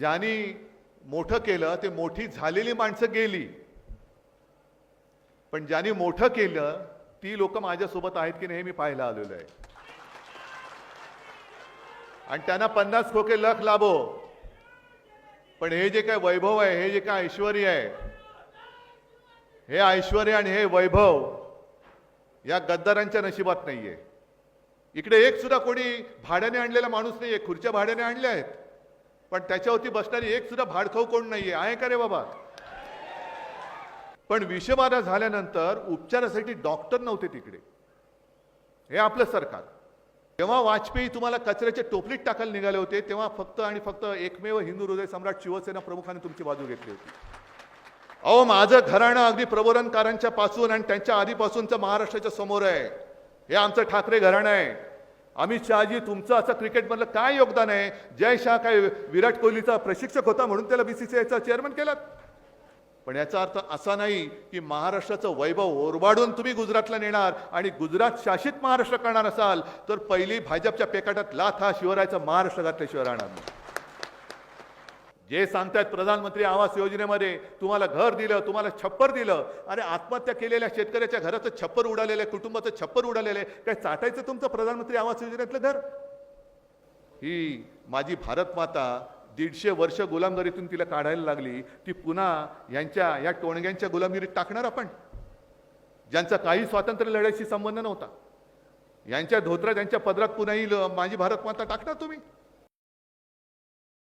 ज्यांनी मोठं केलं ते मोठी झालेली माणसं गेली. पण ज्यांनी मोठं केलं ती लोक माझ्यासोबत आहेत की नाही मी पाहायला आलेलो आहे. आणि त्यांना पन्नास खोके लख लाभो. पण हे जे काय वैभव आहे हे जे काय ऐश्वर आहे हे ऐश्वर आणि हे वैभव या गद्दारांच्या नशिबात नाहीये. इकडे एक सुद्धा कोणी भाड्याने आणलेला माणूस नाहीये खुर्च्या भाड्याने आणल्या आहेत. पण त्याच्यावरती बसणारी एक सुद्धा भाडखाऊ कोण नाहीये? आहे का रे बाबा? पण विषबाधा झाल्यानंतर उपचारासाठी डॉक्टर नव्हते तिकडे. हे आपलं सरकार. जेव्हा वाजपेयी तुम्हाला कचऱ्याच्या टोपलीत टाकायला निघाले होते तेव्हा फक्त आणि फक्त एकमेव हिंदू हृदय सम्राट शिवसेना प्रमुखाने तुमची बाजू घेतली होती. अहो माझं घराणं अगदी प्रबोधनकारांच्या पासून आणि त्यांच्या आधीपासूनचं महाराष्ट्राच्या समोर आहे. हे आमचं ठाकरे घराणं आहे. अमित शहाजी तुमचं असं क्रिकेटमधलं काय योगदान आहे? जय शाह काय विराट कोहलीचा प्रशिक्षक होता म्हणून त्याला बीसीसीआयचा चेअरमन केलात पण याचा अर्थ असा नाही की महाराष्ट्राचं वैभव ओरबाडून तुम्ही गुजरातला नेणार आणि गुजरात शासित महाराष्ट्र करणार असाल तर पहिली भाजपच्या पेकाटात लाथ हा शिवरायचा महाराष्ट्र घातल्याशिवाय राहणार नाही. जे सांगतायत प्रधानमंत्री आवास योजनेमध्ये तुम्हाला घर दिलं तुम्हाला छप्पर दिलं आणि आत्महत्या केलेल्या शेतकऱ्याच्या घराचं छप्पर उडालेलं आहे कुटुंबाचं छप्पर उडालेलं आहे काय चाटायचं तुमचं प्रधानमंत्री आवास योजनेतलं घर? ही माझी भारत माता दीडशे वर्ष गुलामगिरीतून तिला काढायला लागली ती पुन्हा यांच्या या टोणग्यांच्या गुलामगिरीत टाकणार आपण. ज्यांचा काही स्वातंत्र्य लढ्याशी संबंध नव्हता. यांच्या धोत्रात यांच्या पदरात पुन्हा येईल माझी भारत माता टाकणार तुम्ही?